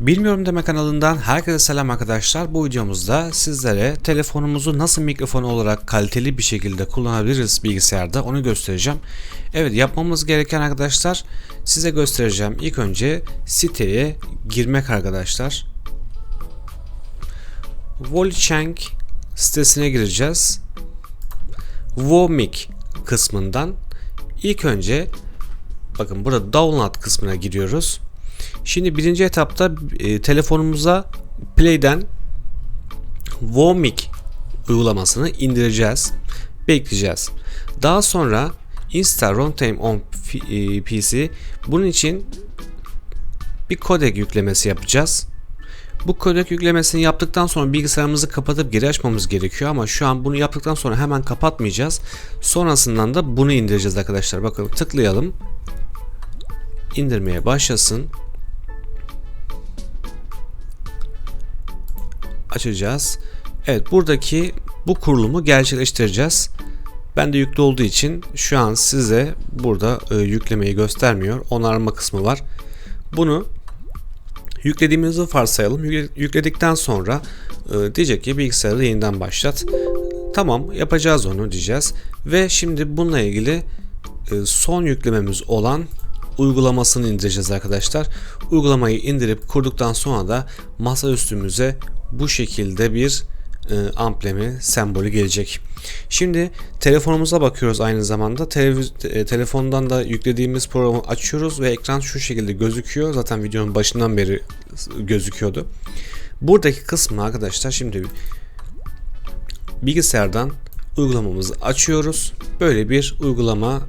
Bilmiyorum deme kanalından herkese selam arkadaşlar. Bu videomuzda sizlere telefonumuzu nasıl mikrofon olarak kaliteli bir şekilde kullanabiliriz bilgisayarda onu göstereceğim. Evet yapmamız gereken arkadaşlar size göstereceğim. İlk önce siteye girmek arkadaşlar. Volichang sitesine gireceğiz. Vomik kısmından ilk önce bakın burada download kısmına giriyoruz. Şimdi birinci etapta e, telefonumuza Play'den Vomik uygulamasını indireceğiz. Bekleyeceğiz. Daha sonra Insta Runtime on e, PC bunun için bir kodek yüklemesi yapacağız. Bu kodek yüklemesini yaptıktan sonra bilgisayarımızı kapatıp geri açmamız gerekiyor ama şu an bunu yaptıktan sonra hemen kapatmayacağız. Sonrasından da bunu indireceğiz arkadaşlar. Bakın tıklayalım. İndirmeye başlasın. Açacağız. Evet buradaki bu kurulumu gerçekleştireceğiz. Ben de yüklü olduğu için şu an size burada e, yüklemeyi göstermiyor. Onarma kısmı var. Bunu yüklediğimizi varsayalım. Yükledikten sonra e, diyecek ki bilgisayarı yeniden başlat. Tamam yapacağız onu diyeceğiz. Ve şimdi bununla ilgili e, son yüklememiz olan uygulamasını indireceğiz arkadaşlar. Uygulamayı indirip kurduktan sonra da masa üstümüze bu şekilde bir e, amblemi sembolü gelecek. Şimdi telefonumuza bakıyoruz aynı zamanda. Televiz e, telefondan da yüklediğimiz programı açıyoruz ve ekran şu şekilde gözüküyor. Zaten videonun başından beri gözüküyordu. Buradaki kısmı arkadaşlar şimdi bilgisayardan uygulamamızı açıyoruz. Böyle bir uygulama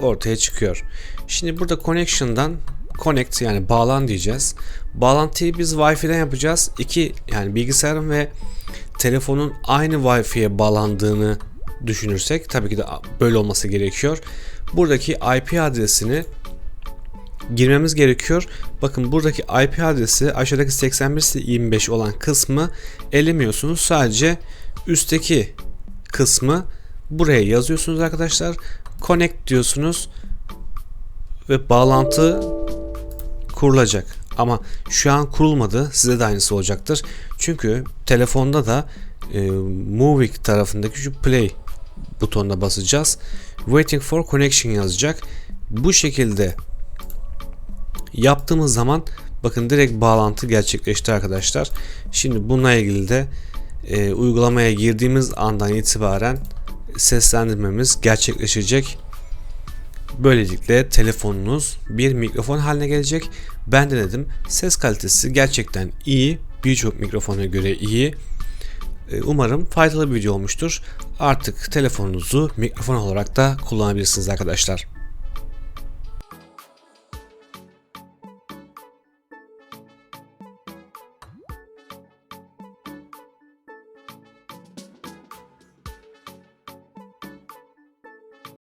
ortaya çıkıyor. Şimdi burada connection'dan connect yani bağlan diyeceğiz. Bağlantıyı biz Wi-Fi'den yapacağız. İki yani bilgisayarın ve telefonun aynı Wi-Fi'ye bağlandığını düşünürsek tabii ki de böyle olması gerekiyor. Buradaki IP adresini girmemiz gerekiyor. Bakın buradaki IP adresi aşağıdaki 81 olan kısmı elemiyorsunuz. Sadece üstteki kısmı buraya yazıyorsunuz arkadaşlar. Connect diyorsunuz ve bağlantı kurulacak. Ama şu an kurulmadı. Size de aynısı olacaktır. Çünkü telefonda da e, Movik tarafındaki şu play butonuna basacağız. Waiting for connection yazacak. Bu şekilde yaptığımız zaman bakın direkt bağlantı gerçekleşti arkadaşlar. Şimdi bununla ilgili de e, uygulamaya girdiğimiz andan itibaren seslendirmemiz gerçekleşecek. Böylelikle telefonunuz bir mikrofon haline gelecek. Ben denedim. Ses kalitesi gerçekten iyi. Birçok mikrofona göre iyi. Ee, umarım faydalı bir video olmuştur. Artık telefonunuzu mikrofon olarak da kullanabilirsiniz arkadaşlar.